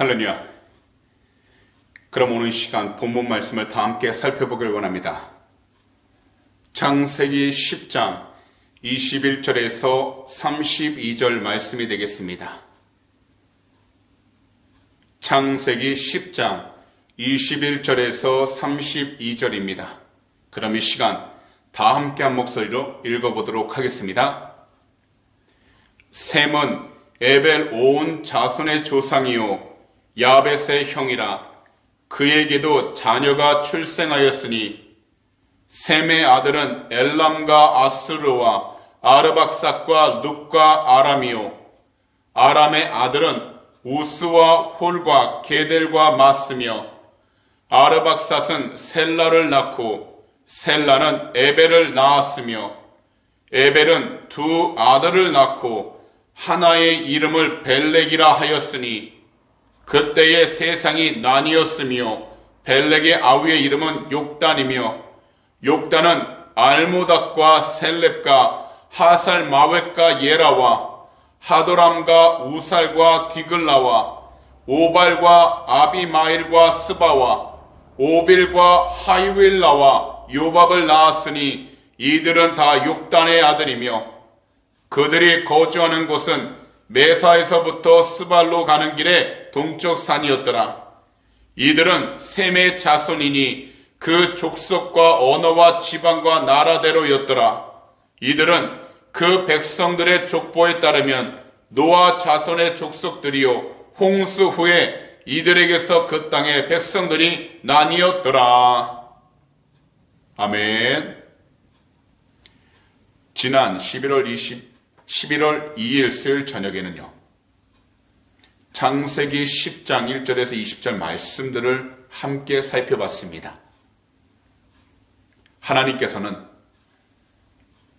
할렐루야. 그럼 이 시간 본문 말씀을 다 함께 살펴보길 원합니다. 창세기 10장 21절에서 32절 말씀이 되겠습니다. 창세기 10장 21절에서 32절입니다. 그럼 이 시간 다 함께 한 목소리로 읽어보도록 하겠습니다. 셈은 에벨 온 자손의 조상이요 야벳의 형이라 그에게도 자녀가 출생하였으니 셈의 아들은 엘람과 아스르와 아르박삭과 룩과 아람이요. 아람의 아들은 우스와 홀과 게델과 마스며 아르박삿은 셀라를 낳고 셀라는 에벨을 낳았으며 에벨은 두 아들을 낳고 하나의 이름을 벨렉이라 하였으니 그때의 세상이 나뉘었으며 벨렉의 아우의 이름은 욕단이며 욕단은 알모닥과 셀렙과 하살 마웻과 예라와 하도람과 우살과 디글라와 오발과 아비마일과 스바와 오빌과 하이윌라와 요밥을 낳았으니 이들은 다 욕단의 아들이며 그들이 거주하는 곳은 메사에서부터 스발로 가는 길의 동쪽 산이었더라. 이들은 셈의 자손이니 그 족속과 언어와 지방과 나라대로였더라. 이들은 그 백성들의 족보에 따르면 노아 자손의 족속들이요 홍수 후에 이들에게서 그 땅의 백성들이 나뉘었더라. 아멘. 지난 11월 20 11월 2일 수요일 저녁에는요. 창세기 10장 1절에서 20절 말씀들을 함께 살펴봤습니다. 하나님께서는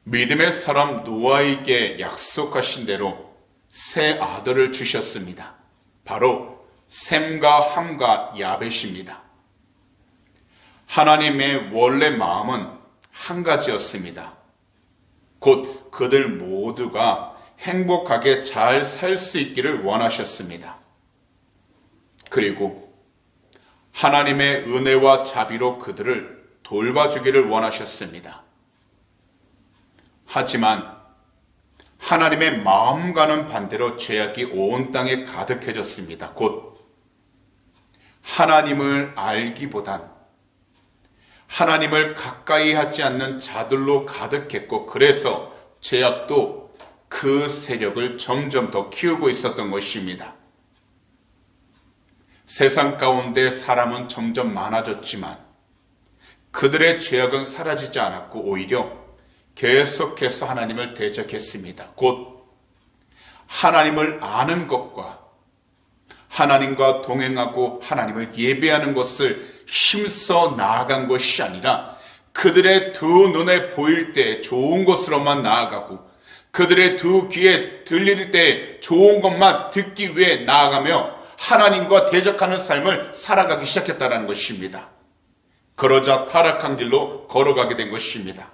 믿음의 사람 노아에게 약속하신 대로 새 아들을 주셨습니다. 바로 샘과 함과 야벳입니다. 하나님의 원래 마음은 한 가지였습니다. 곧 그들 모두가 행복하게 잘 살 수 있기를 원하셨습니다. 그리고 하나님의 은혜와 자비로 그들을 돌봐주기를 원하셨습니다. 하지만 하나님의 마음과는 반대로 죄악이 온 땅에 가득해졌습니다. 곧 하나님을 알기보단 하나님을 가까이 하지 않는 자들로 가득했고 그래서 죄악도 그 세력을 점점 더 키우고 있었던 것입니다. 세상 가운데 사람은 점점 많아졌지만 그들의 죄악은 사라지지 않았고 오히려 계속해서 하나님을 대적했습니다. 곧 하나님을 아는 것과 하나님과 동행하고 하나님을 예배하는 것을 힘써 나아간 것이 아니라 그들의 두 눈에 보일 때 좋은 것으로만 나아가고 그들의 두 귀에 들릴 때 좋은 것만 듣기 위해 나아가며 하나님과 대적하는 삶을 살아가기 시작했다는 것입니다. 그러자 타락한 길로 걸어가게 된 것입니다.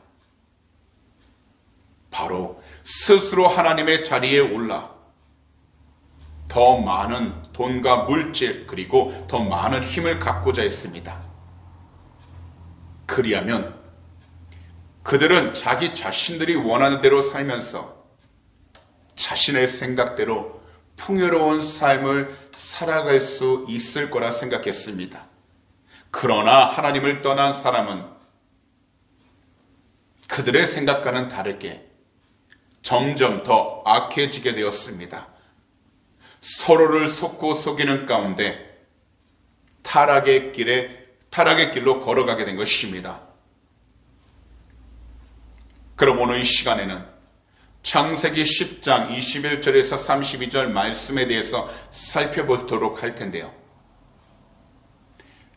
바로 스스로 하나님의 자리에 올라 더 많은 돈과 물질 그리고 더 많은 힘을 갖고자 했습니다. 그리하면 그들은 자기 자신들이 원하는 대로 살면서 자신의 생각대로 풍요로운 삶을 살아갈 수 있을 거라 생각했습니다. 그러나 하나님을 떠난 사람은 그들의 생각과는 다르게 점점 더 악해지게 되었습니다. 서로를 속고 속이는 가운데 타락의 길에 타락의 길로 걸어가게 된 것입니다. 그럼 오늘 이 시간에는 창세기 10장 21절에서 32절 말씀에 대해서 살펴보도록 할 텐데요.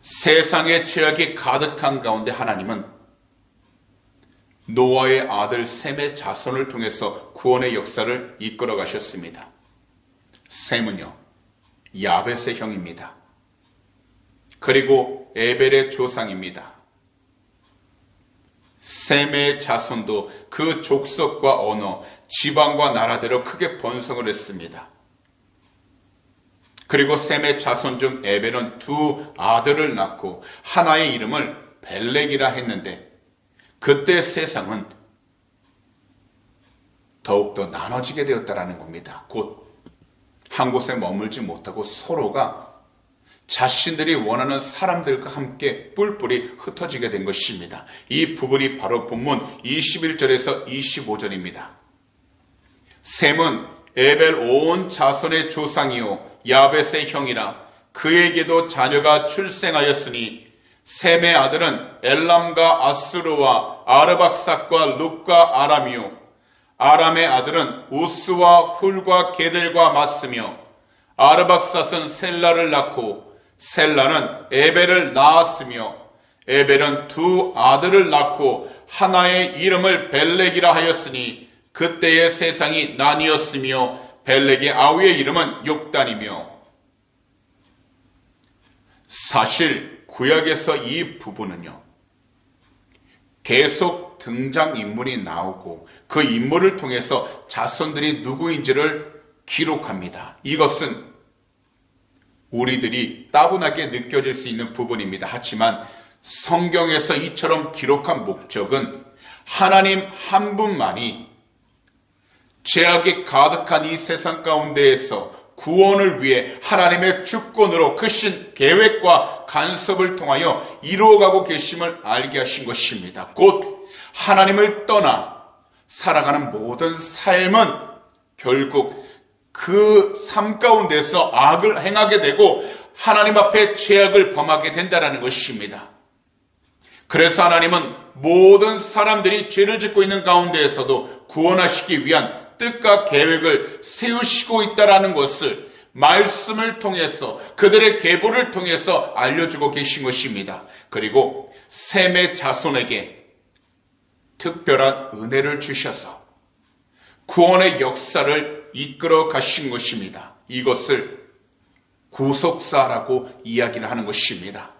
세상의 죄악이 가득한 가운데 하나님은 노아의 아들 셈의 자손을 통해서 구원의 역사를 이끌어 가셨습니다. 셈은요, 야벳의 형입니다. 그리고 에벨의 조상입니다. 셈의 자손도 그 족속과 언어, 지방과 나라대로 크게 번성을 했습니다. 그리고 셈의 자손 중 에벨은 두 아들을 낳고 하나의 이름을 벨렉이라 했는데 그때 세상은 더욱더 나눠지게 되었다라는 겁니다. 곧 한 곳에 머물지 못하고 서로가 자신들이 원하는 사람들과 함께 뿔뿔이 흩어지게 된 것입니다. 이 부분이 바로 본문 21절에서 25절입니다. 셈은 에벨 온 자손의 조상이요 야벳의 형이라 그에게도 자녀가 출생하였으니 셈의 아들은 엘람과 아스루와 아르박삭과 룩과 아람이요 아람의 아들은 우스와 훌과 게델과 맞으며 아르박삿은 셀라를 낳고 셀라는 에벨을 낳았으며 에벨은 두 아들을 낳고 하나의 이름을 벨렉이라 하였으니 그때의 세상이 나뉘었으며 벨렉의 아우의 이름은 욕단이며. 사실 구약에서 이 부분은요 계속 등장인물이 나오고 그 인물을 통해서 자손들이 누구인지를 기록합니다. 이것은 우리들이 따분하게 느껴질 수 있는 부분입니다. 하지만 성경에서 이처럼 기록한 목적은 하나님 한 분만이 죄악이 가득한 이 세상 가운데에서 구원을 위해 하나님의 주권으로 크신 계획과 간섭을 통하여 이루어가고 계심을 알게 하신 것입니다. 곧 하나님을 떠나 살아가는 모든 삶은 결국 그 삶 가운데서 악을 행하게 되고 하나님 앞에 죄악을 범하게 된다는 것입니다. 그래서 하나님은 모든 사람들이 죄를 짓고 있는 가운데에서도 구원하시기 위한 뜻과 계획을 세우시고 있다라는 것을 말씀을 통해서 그들의 계보를 통해서 알려주고 계신 것입니다. 그리고 셈의 자손에게 특별한 은혜를 주셔서 구원의 역사를 이끌어 가신 것입니다. 이것을 구속사라고 이야기를 하는 것입니다.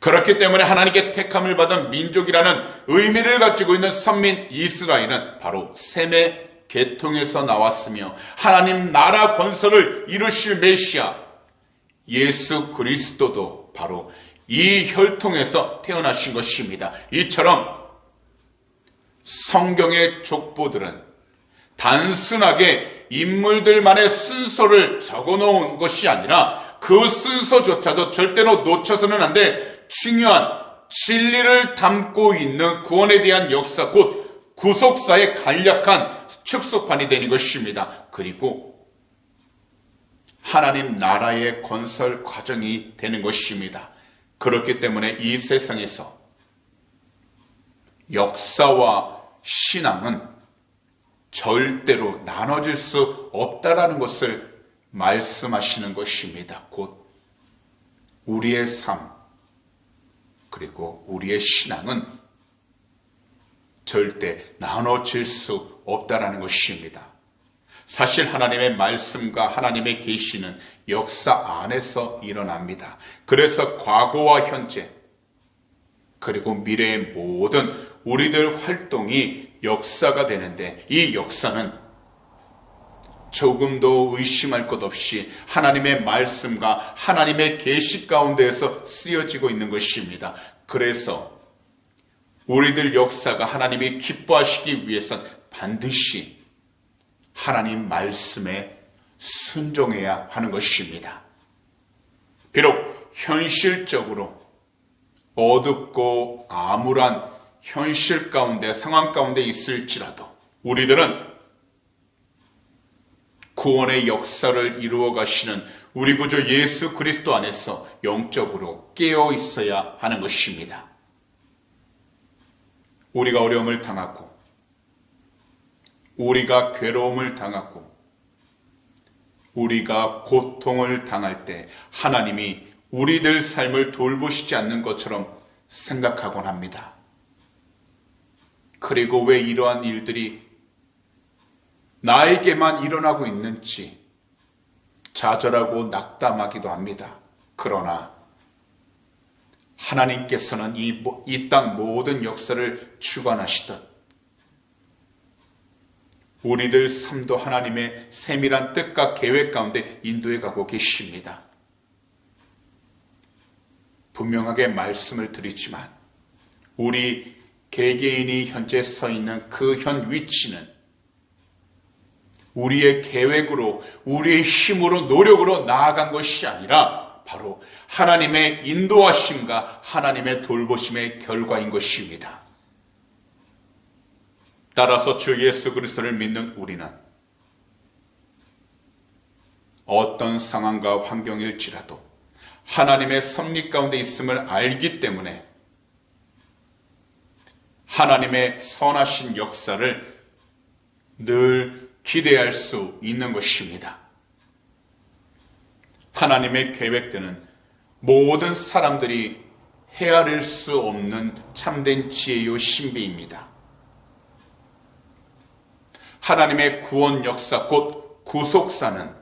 그렇기 때문에 하나님께 택함을 받은 민족이라는 의미를 가지고 있는 선민 이스라엘은 바로 셈의 계통에서 나왔으며 하나님 나라 건설을 이루실 메시아 예수 그리스도도 바로 이 혈통에서 태어나신 것입니다. 이처럼 성경의 족보들은 단순하게 인물들만의 순서를 적어 놓은 것이 아니라 그 순서조차도 절대로 놓쳐서는 안 돼. 중요한 진리를 담고 있는 구원에 대한 역사, 곧 구속사의 간략한 축소판이 되는 것입니다. 그리고 하나님 나라의 건설 과정이 되는 것입니다. 그렇기 때문에 이 세상에서 역사와 신앙은 절대로 나눠질 수 없다라는 것을 말씀하시는 것입니다. 곧 우리의 삶, 그리고 우리의 신앙은 절대 나눠질 수 없다라는 것입니다. 사실 하나님의 말씀과 하나님의 계시는 역사 안에서 일어납니다. 그래서 과거와 현재 그리고 미래의 모든 우리들 활동이 역사가 되는데 이 역사는 조금도 의심할 것 없이 하나님의 말씀과 하나님의 계시 가운데에서 쓰여지고 있는 것입니다. 그래서 우리들 역사가 하나님이 기뻐하시기 위해선 반드시 하나님 말씀에 순종해야 하는 것입니다. 비록 현실적으로 어둡고 암울한 현실 가운데 상황 가운데 있을지라도 우리들은 구원의 역사를 이루어 가시는 우리 구조 예수 그리스도 안에서 영적으로 깨어 있어야 하는 것입니다. 우리가 어려움을 당하고, 우리가 괴로움을 당하고, 우리가 고통을 당할 때 하나님이 우리들 삶을 돌보시지 않는 것처럼 생각하곤 합니다. 그리고 왜 이러한 일들이 나에게만 일어나고 있는지 좌절하고 낙담하기도 합니다. 그러나 하나님께서는 이땅 모든 역사를 주관하시듯 우리들 삶도 하나님의 세밀한 뜻과 계획 가운데 인도해 가고 계십니다. 분명하게 말씀을 드리지만 우리 개개인이 현재 서 있는 그 현 위치는 우리의 계획으로, 우리의 힘으로, 노력으로 나아간 것이 아니라 바로 하나님의 인도하심과 하나님의 돌보심의 결과인 것입니다. 따라서 주 예수 그리스도를 믿는 우리는 어떤 상황과 환경일지라도 하나님의 섭리 가운데 있음을 알기 때문에 하나님의 선하신 역사를 늘 기대할 수 있는 것입니다. 하나님의 계획되는 모든 사람들이 헤아릴 수 없는 참된 지혜요 신비입니다. 하나님의 구원 역사 곧 구속사는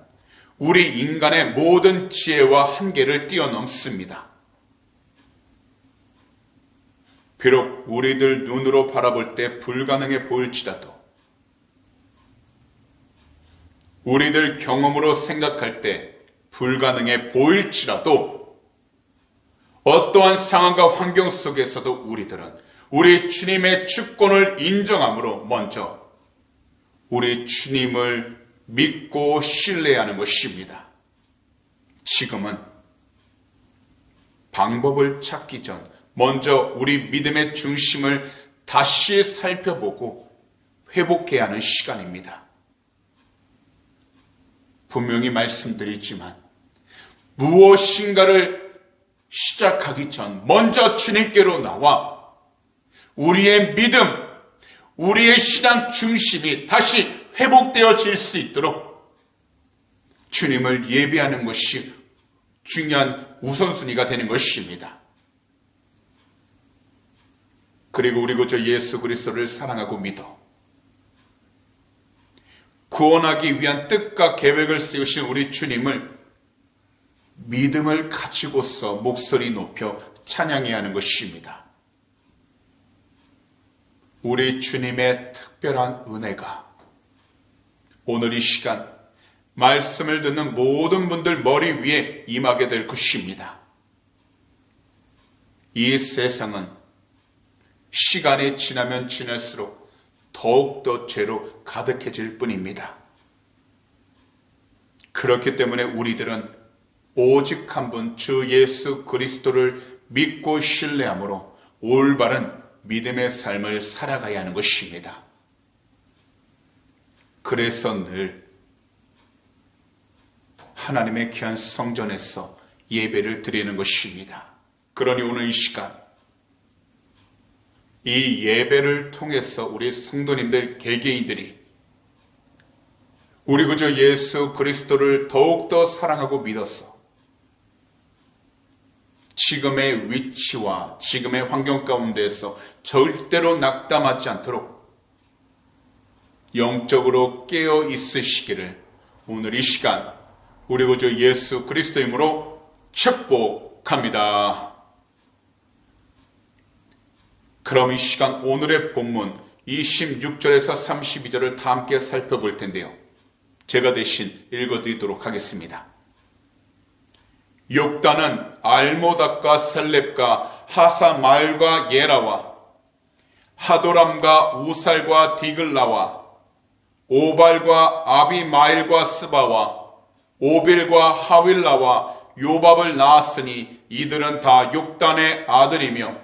우리 인간의 모든 지혜와 한계를 뛰어넘습니다. 비록 우리들 눈으로 바라볼 때 불가능해 보일지라도 우리들 경험으로 생각할 때 불가능해 보일지라도 어떠한 상황과 환경 속에서도 우리들은 우리 주님의 주권을 인정함으로 먼저 우리 주님을 믿고 신뢰하는 것입니다. 지금은 방법을 찾기 전 먼저 우리 믿음의 중심을 다시 살펴보고 회복해야 하는 시간입니다. 분명히 말씀드리지만 무엇인가를 시작하기 전 먼저 주님께로 나와 우리의 믿음, 우리의 신앙 중심이 다시 회복되어질 수 있도록 주님을 예배하는 것이 중요한 우선순위가 되는 것입니다. 그리고 우리 구주 예수 그리스도를 사랑하고 믿어 구원하기 위한 뜻과 계획을 세우신 우리 주님을 믿음을 가지고서 목소리 높여 찬양해야 하는 것입니다. 우리 주님의 특별한 은혜가 오늘 이 시간 말씀을 듣는 모든 분들 머리 위에 임하게 될 것입니다. 이 세상은 시간이 지나면 지날수록 더욱더 죄로 가득해질 뿐입니다. 그렇기 때문에 우리들은 오직 한 분 주 예수 그리스도를 믿고 신뢰함으로 올바른 믿음의 삶을 살아가야 하는 것입니다. 그래서 늘 하나님의 귀한 성전에서 예배를 드리는 것입니다. 그러니 오늘 이 시간 이 예배를 통해서 우리 성도님들 개개인들이 우리 그저 예수 그리스도를 더욱더 사랑하고 믿었어. 지금의 위치와 지금의 환경 가운데에서 절대로 낙담하지 않도록 영적으로 깨어 있으시기를 오늘 이 시간 우리 구주 예수 그리스도이므로 축복합니다. 그럼 이 시간 오늘의 본문 26절에서 32절을 다 함께 살펴볼 텐데요. 제가 대신 읽어드리도록 하겠습니다. 욕단은 알모닥과 셀렙과 하사말과 예라와 하도람과 우살과 디글라와 오발과 아비마일과 스바와 오빌과 하윌라와 요밥을 낳았으니 이들은 다 욕단의 아들이며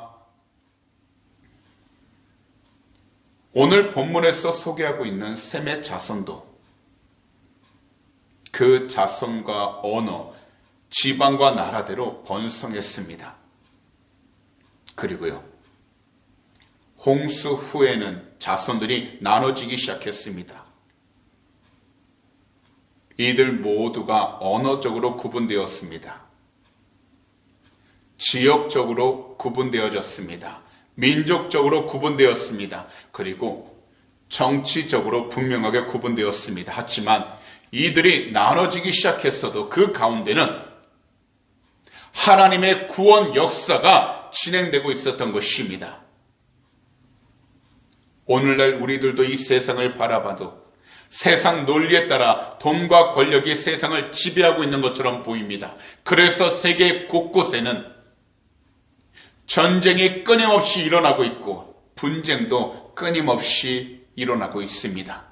오늘 본문에서 소개하고 있는 셈의 자손도 그 자손과 언어, 지방과 나라대로 번성했습니다. 그리고요, 홍수 후에는 자손들이 나눠지기 시작했습니다. 이들 모두가 언어적으로 구분되었습니다. 지역적으로 구분되어졌습니다. 민족적으로 구분되었습니다. 그리고 정치적으로 분명하게 구분되었습니다. 하지만 이들이 나눠지기 시작했어도 그 가운데는 하나님의 구원 역사가 진행되고 있었던 것입니다. 오늘날 우리들도 이 세상을 바라봐도 세상 논리에 따라 돈과 권력이 세상을 지배하고 있는 것처럼 보입니다. 그래서 세계 곳곳에는 전쟁이 끊임없이 일어나고 있고 분쟁도 끊임없이 일어나고 있습니다.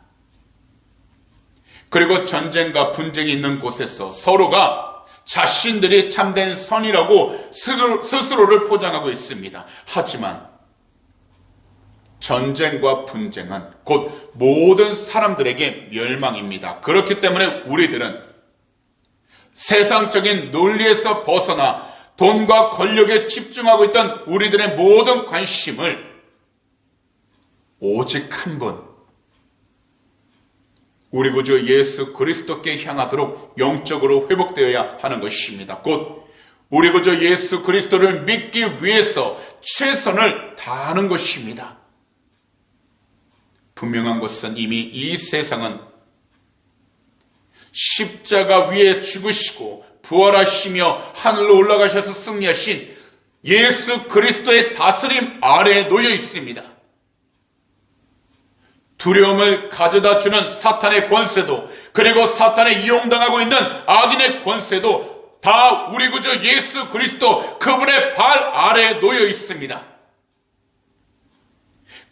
그리고 전쟁과 분쟁이 있는 곳에서 서로가 자신들이 참된 선이라고 스스로를 포장하고 있습니다. 하지만 전쟁과 분쟁은 곧 모든 사람들에게 멸망입니다. 그렇기 때문에 우리들은 세상적인 논리에서 벗어나 돈과 권력에 집중하고 있던 우리들의 모든 관심을 오직 한 분, 우리 구주 예수 그리스도께 향하도록 영적으로 회복되어야 하는 것입니다. 곧 우리 구주 예수 그리스도를 믿기 위해서 최선을 다하는 것입니다. 분명한 것은 이미 이 세상은 십자가 위에 죽으시고 부활하시며 하늘로 올라가셔서 승리하신 예수 그리스도의 다스림 아래에 놓여 있습니다. 두려움을 가져다 주는 사탄의 권세도 그리고 사탄에 이용당하고 있는 악인의 권세도 다 우리 구주 예수 그리스도 그분의 발 아래에 놓여 있습니다.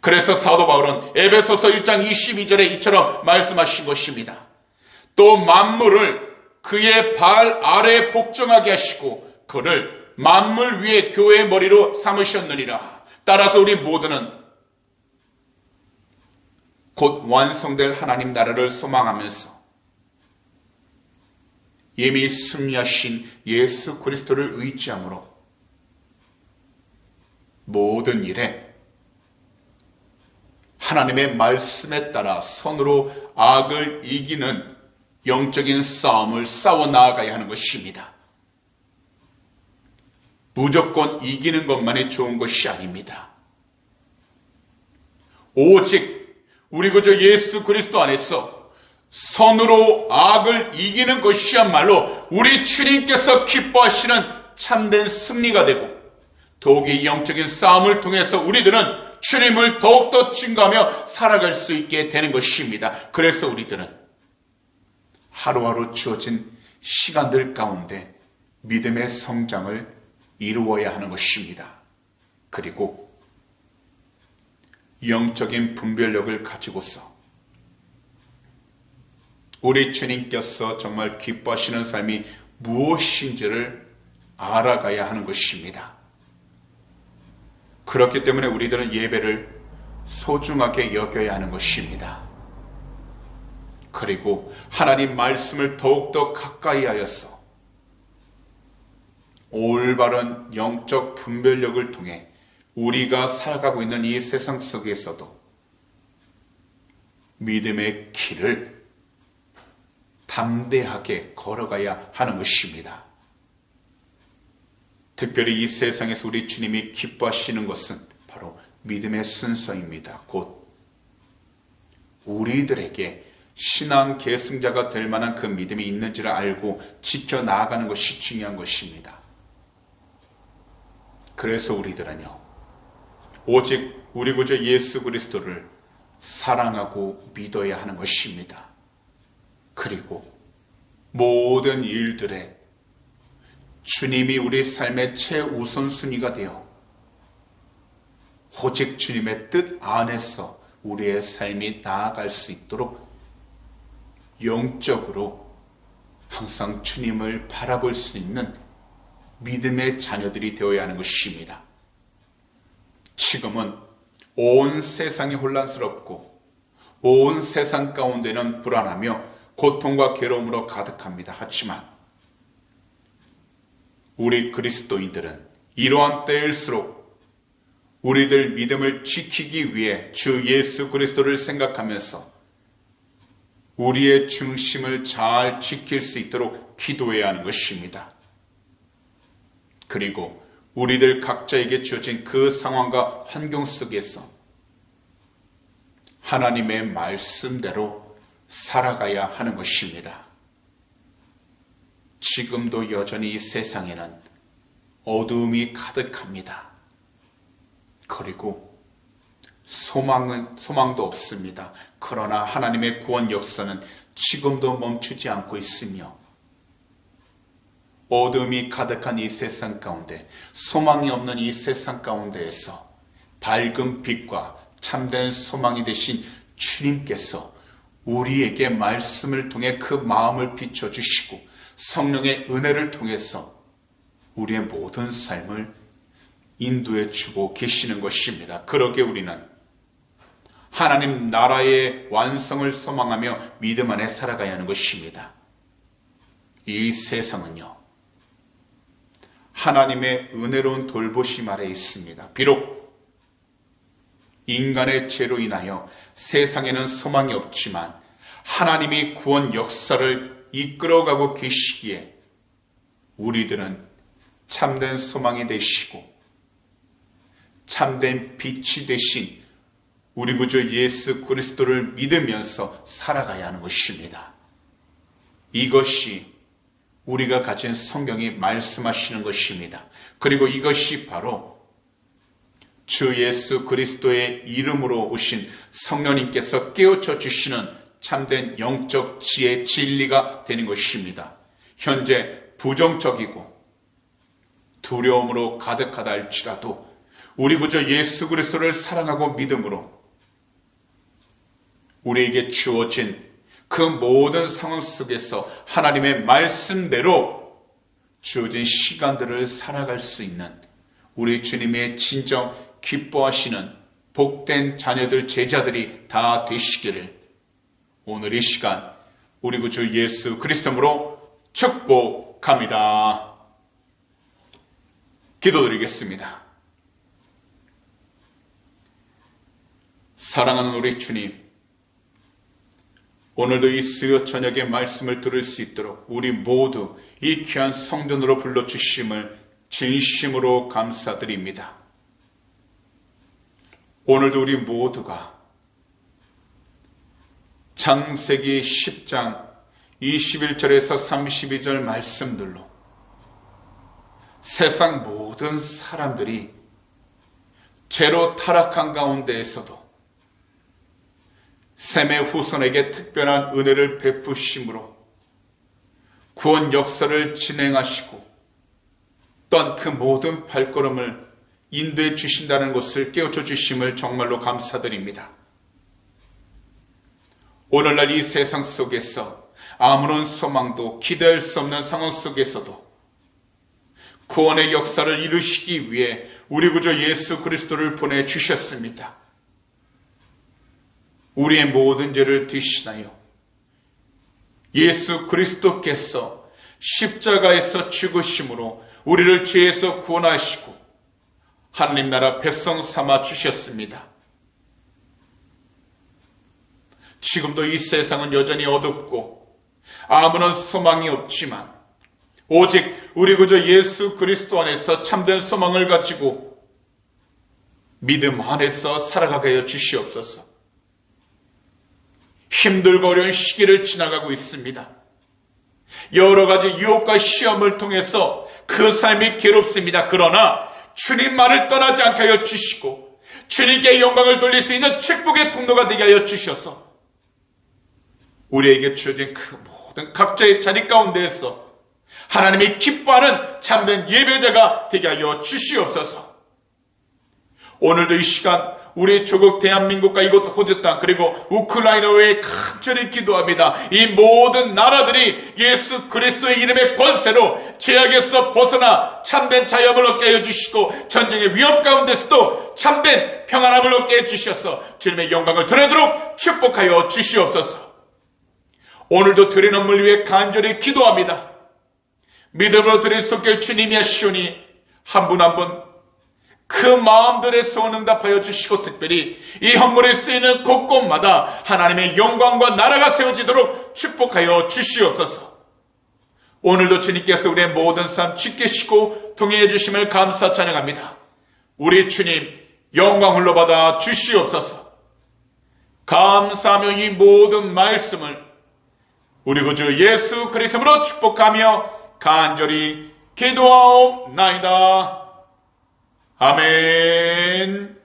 그래서 사도 바울은 에베소서 1장 22절에 이처럼 말씀하신 것입니다. 또 만물을 그의 발 아래에 복종하게 하시고 그를 만물 위에 교회의 머리로 삼으셨느니라. 따라서 우리 모두는 곧 완성될 하나님 나라를 소망하면서 이미 승리하신 예수 그리스도를 의지함으로 모든 일에 하나님의 말씀에 따라 선으로 악을 이기는 영적인 싸움을 싸워 나아가야 하는 것입니다. 무조건 이기는 것만이 좋은 것이 아닙니다. 오직 우리 그저 예수 그리스도 안에서 선으로 악을 이기는 것이야말로 우리 주님께서 기뻐하시는 참된 승리가 되고 더욱이 영적인 싸움을 통해서 우리들은 주님을 더욱더 증거하며 살아갈 수 있게 되는 것입니다. 그래서 우리들은 하루하루 주어진 시간들 가운데 믿음의 성장을 이루어야 하는 것입니다. 그리고 영적인 분별력을 가지고서 우리 주님께서 정말 기뻐하시는 삶이 무엇인지를 알아가야 하는 것입니다. 그렇기 때문에 우리들은 예배를 소중하게 여겨야 하는 것입니다. 그리고 하나님 말씀을 더욱더 가까이 하여서 올바른 영적 분별력을 통해 우리가 살아가고 있는 이 세상 속에서도 믿음의 길을 담대하게 걸어가야 하는 것입니다. 특별히 이 세상에서 우리 주님이 기뻐하시는 것은 바로 믿음의 순서입니다. 곧 우리들에게 신앙 계승자가 될 만한 그 믿음이 있는지를 알고 지켜 나아가는 것이 중요한 것입니다. 그래서 우리들은요, 오직 우리 구주 예수 그리스도를 사랑하고 믿어야 하는 것입니다. 그리고 모든 일들에 주님이 우리 삶의 최우선순위가 되어 오직 주님의 뜻 안에서 우리의 삶이 나아갈 수 있도록 영적으로 항상 주님을 바라볼 수 있는 믿음의 자녀들이 되어야 하는 것입니다. 지금은 온 세상이 혼란스럽고 온 세상 가운데는 불안하며 고통과 괴로움으로 가득합니다. 하지만 우리 그리스도인들은 이러한 때일수록 우리들 믿음을 지키기 위해 주 예수 그리스도를 생각하면서 우리의 중심을 잘 지킬 수 있도록 기도해야 하는 것입니다. 그리고 우리들 각자에게 주어진 그 상황과 환경 속에서 하나님의 말씀대로 살아가야 하는 것입니다. 지금도 여전히 이 세상에는 어두움이 가득합니다. 그리고 소망은, 소망도 없습니다. 그러나 하나님의 구원 역사는 지금도 멈추지 않고 있으며 어둠이 가득한 이 세상 가운데 소망이 없는 이 세상 가운데에서 밝은 빛과 참된 소망이 되신 주님께서 우리에게 말씀을 통해 그 마음을 비춰주시고 성령의 은혜를 통해서 우리의 모든 삶을 인도해 주고 계시는 것입니다. 그러게 우리는 하나님 나라의 완성을 소망하며 믿음 안에 살아가야 하는 것입니다. 이 세상은요, 하나님의 은혜로운 돌보심 아래 있습니다. 비록 인간의 죄로 인하여 세상에는 소망이 없지만 하나님이 구원 역사를 이끌어가고 계시기에 우리들은 참된 소망이 되시고 참된 빛이 되신 우리 구주 예수 그리스도를 믿으면서 살아가야 하는 것입니다. 이것이 우리가 가진 성경이 말씀하시는 것입니다. 그리고 이것이 바로 주 예수 그리스도의 이름으로 오신 성령님께서 깨우쳐 주시는 참된 영적 지혜 진리가 되는 것입니다. 현재 부정적이고 두려움으로 가득하다 할지라도 우리 구주 예수 그리스도를 사랑하고 믿음으로 우리에게 주어진 그 모든 상황 속에서 하나님의 말씀대로 주어진 시간들을 살아갈 수 있는 우리 주님의 진정 기뻐하시는 복된 자녀들, 제자들이 다 되시기를 오늘 이 시간 우리 구주 예수 그리스도로 축복합니다. 기도드리겠습니다. 사랑하는 우리 주님, 오늘도 이 수요 저녁에 말씀을 들을 수 있도록 우리 모두 이 귀한 성전으로 불러주심을 진심으로 감사드립니다. 오늘도 우리 모두가 창세기 10장 21절에서 32절 말씀들로 세상 모든 사람들이 죄로 타락한 가운데에서도 셈의 후손에게 특별한 은혜를 베푸심으로 구원 역사를 진행하시고 떤그 모든 발걸음을 인도해 주신다는 것을 깨우쳐 주심을 정말로 감사드립니다. 오늘날 이 세상 속에서 아무런 소망도 기대할 수 없는 상황 속에서도 구원의 역사를 이루시기 위해 우리 구조 예수 그리스도를 보내 주셨습니다. 우리의 모든 죄를 뒤시나요? 예수 그리스도께서 십자가에서 죽으심으로 우리를 죄에서 구원하시고 하나님 나라 백성 삼아 주셨습니다. 지금도 이 세상은 여전히 어둡고 아무런 소망이 없지만 오직 우리 구조 예수 그리스도 안에서 참된 소망을 가지고 믿음 안에서 살아가게 하여 주시옵소서. 힘들고 어려운 시기를 지나가고 있습니다. 여러 가지 유혹과 시험을 통해서 그 삶이 괴롭습니다. 그러나 주님 말을 떠나지 않게 하여 주시고 주님께 영광을 돌릴 수 있는 축복의 통로가 되게 하여 주셔서 우리에게 주어진 그 모든 각자의 자리 가운데에서 하나님이 기뻐하는 참된 예배자가 되게 하여 주시옵소서. 오늘도 이 시간 우리 조국 대한민국과 이곳 호주 땅 그리고 우크라이나 외에 간절히 기도합니다. 이 모든 나라들이 예수 그리스도의 이름의 권세로 죄악에서 벗어나 참된 자유함을 얻게 해 주시고 전쟁의 위협 가운데서도 참된 평안함을 얻게 해 주셔서 주님의 영광을 드리도록 축복하여 주시옵소서. 오늘도 드리는 물 위해 간절히 기도합니다. 믿음으로 드릴 수 없게 주님이 하시오니 한 분 한분 그 마음들의 소원 응답하여 주시고 특별히 이 헌물에 쓰이는 곳곳마다 하나님의 영광과 나라가 세워지도록 축복하여 주시옵소서. 오늘도 주님께서 우리의 모든 삶 지키시고 통해해 주심을 감사 찬양합니다. 우리 주님 영광 흘러받아 주시옵소서. 감사하며 이 모든 말씀을 우리 구주 예수 그리스도로 축복하며 간절히 기도하옵나이다. 아멘.